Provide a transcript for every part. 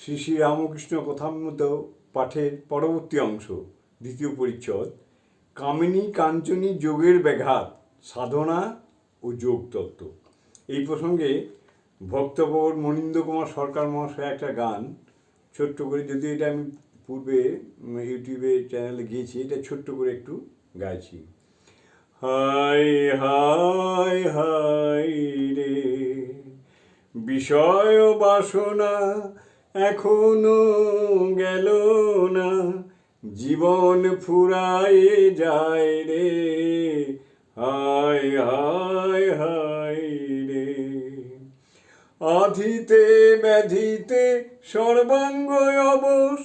শ্রী শ্রী রামকৃষ্ণ কথামৃত পাঠের পরবর্তী অংশ, দ্বিতীয় পরিচ্ছদ, কামিনী কাঞ্চনী যোগের ব্যাঘাত, সাধনা ও যোগ তত্ত্ব এই প্রসঙ্গে ভক্তবর মনীন্দ্র কুমার সরকার মহাশয় একটা গান, ছোট্ট করে যদি এটা আমি পূর্বে ইউটিউবে চ্যানেলে গিয়েছি, এটা ছোট্ট করে একটু গাইছি। হাই হাই হাই রে, বিষয় বাসনা এখনও গেল না, জীবন ফুরায়ে যায় রে। হায় হায় হায় রে। আধিতে ব্যাধিতে সর্বাঙ্গ অবশ,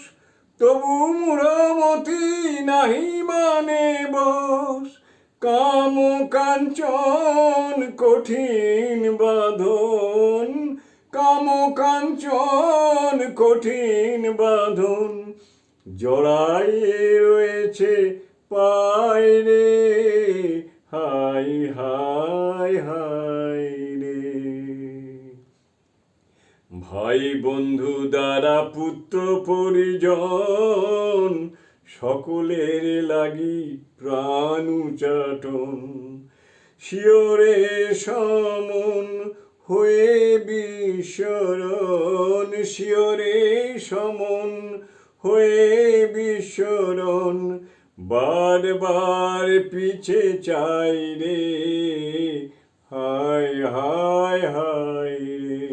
তবু মুরামতি নাহি মানে বস কাম কাঞ্চন কঠিন বাঁধন কাম কাঞ্চন কঠিন বাঁধন জড়াইয়ে রয়েছে পায় রে হাই হাই হাই রে। ভাই বন্ধু দ্বারা পুত্র পরিজন, সকলের লাগি প্রাণ উচাটন। শিওরে সমন হয়ে বিস্মরণ শিওরে সমন। হয়ে বিস্মরণ বারবার পিছে চাই রে। হায় হায় হায় রে।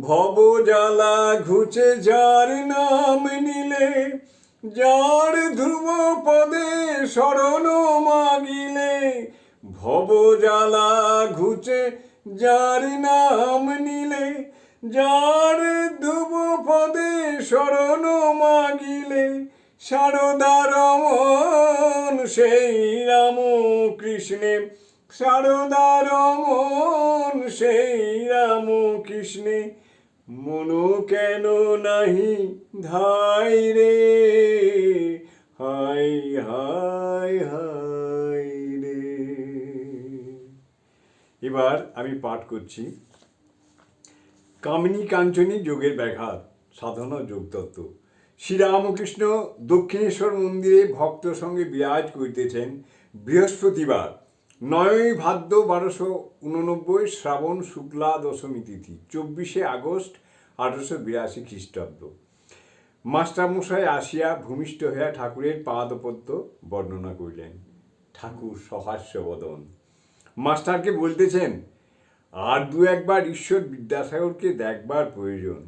ভব জ্বালা ঘুচে যার নাম নিলে, যার ধ্রুব পদে শরণ মাগিলে, ভব জ্বালা ঘুচে যার নাম নিলে, যার ধ্রুব পদে শরণ মাগিলে, সারদা রমন সেই রাম কৃষ্ণে, সারদা রমন সেই রাম কৃষ্ণে। মনো কেন নাহি ধাই রে? এবার আমি পাঠ করছি। কামিনী কাঞ্চনী যোগের ব্যাঘাত, সাধনা যোগতত্ত্ব শ্রীরামকৃষ্ণ দক্ষিণেশ্বর মন্দিরে ভক্ত সঙ্গে বিরাজ করিতেছেন বৃহস্পতিবার, নয়ই ভাদ্র বারোশো উননব্বই শ্রাবণ শুক্লা দশমী তিথি, চব্বিশে আগস্ট আঠারোশো বিরাশি খ্রিস্টাব্দ। মাস্টারমশাই আসিয়া ভূমিষ্ঠ হইয়া ঠাকুরের পাদপদ্য বর্ণনা করিলেন। ঠাকুর সহাস্যবদন। মাস্টারকে বলতেছেন, আর দু একবার ঈশ্বর বিদ্যাসাগরকে দেখবার প্রয়োজন।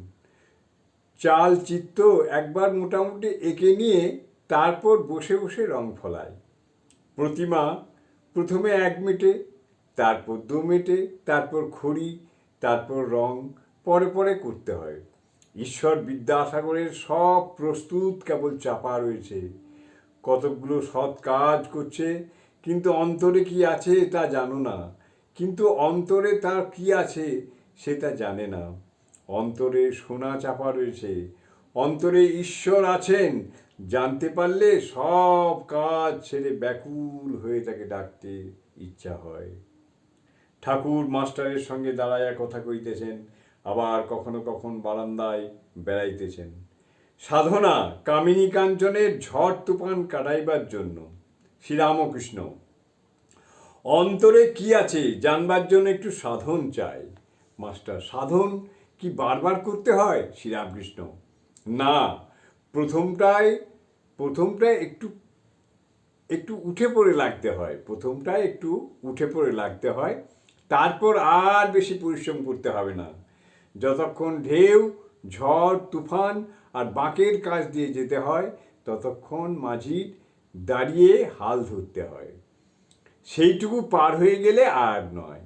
চাল চিত্ত একবার মোটামুটি এঁকে নিয়ে তারপর বসে বসে রং ফলায়। প্রতিমা প্রথমে এক মেটে, তারপর দু মেটে, তারপর খড়ি, তারপর রং, পরে পরে করতে হয়। ঈশ্বর বিদ্যাসাগরের সব প্রস্তুত, কেবল চাপা রয়েছে। কতকগুলো সৎ কাজ করছে কিন্তু অন্তরে কি আছে তা জানো না। কিন্তু অন্তরে তার কি আছে সেটা জানে না। অন্তরে সোনা চাপা রয়েছে। অন্তরে ঈশ্বর আছেন। জানতে পারলে সব কাজ ছেড়ে ব্যাকুল হয়ে তাকে ডাকতে ইচ্ছা হয়। ঠাকুর মাস্টারের সঙ্গে দাঁড়াইয়া কথা কইতেছেন, আবার কখনো কখন বারান্দায় বেড়াইতেছেন। সাধনা, কামিনী কাঞ্চনের ঝড় তুফান কাটাইবার জন্য। শ্রীরামকৃষ্ণ, অন্তরে কি আছে জানবার জন্য একটু সাধন চাই। মাস্টার, সাধন কি বারবার করতে হয়? শ্রীরামকৃষ্ণ, না, প্রথমটায় প্রথমটায় একটু একটু উঠে পড়ে লাগতে হয়। প্রথমটায় একটু উঠে পড়ে লাগতে হয়। তারপর আর বেশি পরিশ্রম করতে হবে না। যতক্ষণ ঢেউ, ঝড়, তুফান আর বাঁকের কাজ দিয়ে যেতে হয়, ততক্ষণ মাঝির দাঁড়িয়ে হাল ধরতে হয়। সেইটুকু পার হয়ে গেলে আর নয়।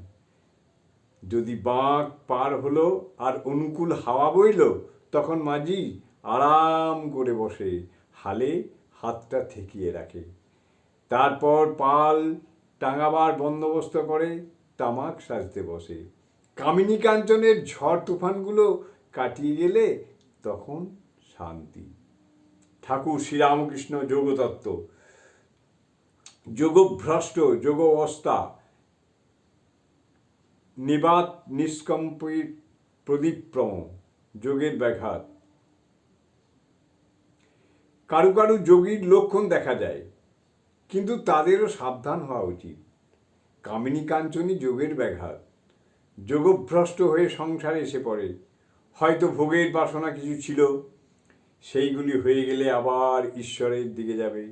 যদি বাঁক পার হলো আর অনুকূল হাওয়া বইল, তখন মাঝি আরাম করে বসে হালে হাতটা ঠেকিয়ে রাখে। তারপর পাল টাঙাবার বন্দোবস্ত করে তামাক সাজতে বসে। কামিনী কাঞ্চনের ঝড় তুফানগুলো কাটিয়ে গেলে তখন শান্তি। ঠাকুর শ্রীরামকৃষ্ণ যোগতত্ত্ব। যোগভ্রষ্ট যোগ অবস্থা নিবাত নিষ্কম্পিত প্রদীপ্রম, যোগের ব্যাঘাত। কারু কারু যোগীর লক্ষণ দেখা যায়, কিন্তু তাদেরও সাবধান হওয়া উচিত। কামিনী কাঞ্চনী যোগের ব্যাঘাত। যোগভ্রষ্ট হয়ে সংসারে এসে পড়ে। হয়তো ভোগের বাসনা কিছু ছিল, সেইগুলি হয়ে গেলে আবার ঈশ্বরের দিকে যাবে।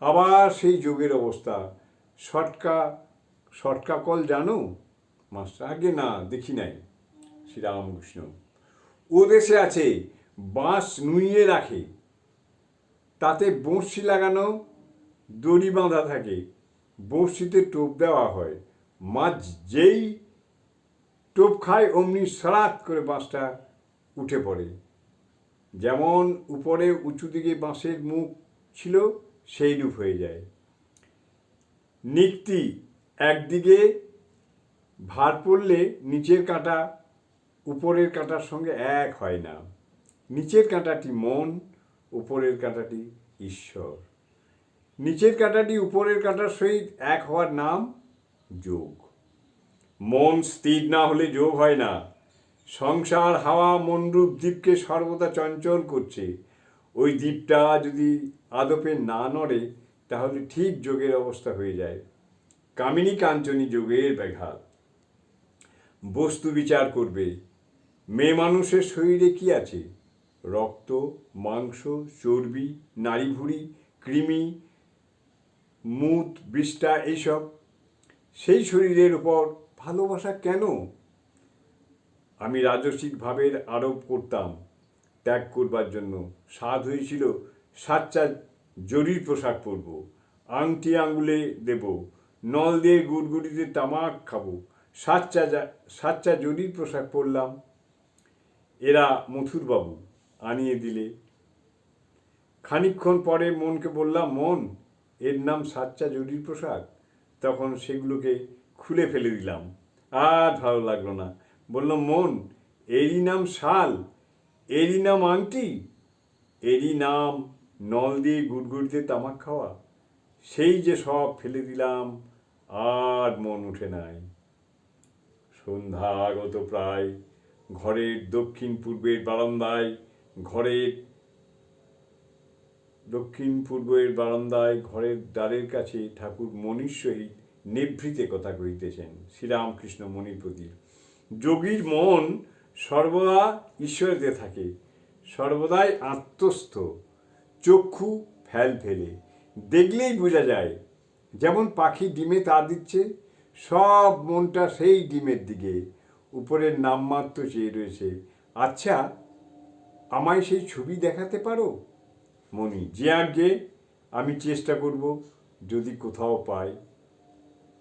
আবার সেই যোগের অবস্থা। শটকা শটকা কল জানো? মাস্টার, আগে না, দেখি নাই। শ্রীরামকৃষ্ণ। ও দেশে আছে, বাঁশ নুইয়ে রাখে। তাতে বড়শি লাগানো, দড়ি বাঁধা থাকে। বড়শিতে টোপ দেওয়া হয়। মাছ যেই টোপ খায়, অমনি সরাত করে বাঁশটা উঠে পড়ে। যেমন উপরে উঁচু দিকে বাঁশের মুখ ছিল সেই রূপ হয়ে যায়। নিক্তি একদিকে ভার পড়লে নিচের কাঁটা উপরের কাঁটার সঙ্গে এক হয় না। নিচের কাঁটাটি মন, উপরের কাঁটাটি ঈশ্বর। নিচের কাঁটাটি উপরের কাঁটার সহিত এক হওয়ার নাম যোগ। মন স্থির না হলে যোগ হয় না। সংসার, হাওয়া, মনরূপ দ্বীপকে সর্বদা চঞ্চল করছে। ওই দ্বীপটা যদি আদপে না নড়ে তাহলে ঠিক যোগের অবস্থা হয়ে যায়। কামিনী কাঞ্চনী যোগের ব্যাঘাত। বস্তু বিচার করবে। মেয়ে মানুষের শরীরে কি আছে? রক্ত, মাংস, চর্বি, নাড়িভুড়ি, কৃমি, মুত বিষ্ঠা এইসব। সেই শরীরের উপর ভালোবাসা কেন? আমি রাজসিক ভাবের আরোপ করতাম। ত্যাগ করবার জন্য স্বাদ হয়েছিল সাচ্চা জরির পোশাক পরব, আংটি আঙুলে দেব, নল দিয়ে গুড়গুড়িতে তামাক খাব যা- সাচ্চা জরির পোশাক পরলাম। এরা মথুরবাবু আনিয়ে দিলে। খানিকক্ষণ পরে মনকে বললাম, মন, এর নাম সাচ্চা জরির পোশাক তখন সেগুলোকে খুলে ফেলে দিলাম। আর ভালো লাগল না। বললাম, মন, এরই নাম শাল, এরই নাম আংটি, এরই নাম নল দিয়ে গুড়গুড়িতে তামাক খাওয়া? সেই যে সব ফেলে দিলাম, আর মন উঠে নাই। সন্ধ্যা আগত প্রায়, ঘরের দক্ষিণ পূর্বের বারান্দায়, ঘরের দক্ষিণ পূর্বের বারান্দায়, ঘরের দ্বারের কাছে ঠাকুর মনির সহিত নিভৃতে কথা কহিতেছেন, শ্রীরামকৃষ্ণ মণির প্রতি যোগীর মন সর্বদা ঈশ্বরেতে থাকে, সর্বদাই আত্মস্থ। চক্ষু ফেল ফেলে। দেখলেই বোঝা যায়, যেমন পাখি ডিমে তা দিচ্ছে, সব মনটা সেই ডিমের দিকে। উপরের নামমাত্র চেয়ে রয়েছে আচ্ছা আমায় সেই ছবি দেখাতে পারো? মনি যে আগে আমি চেষ্টা করব, যদি কোথাও পাই।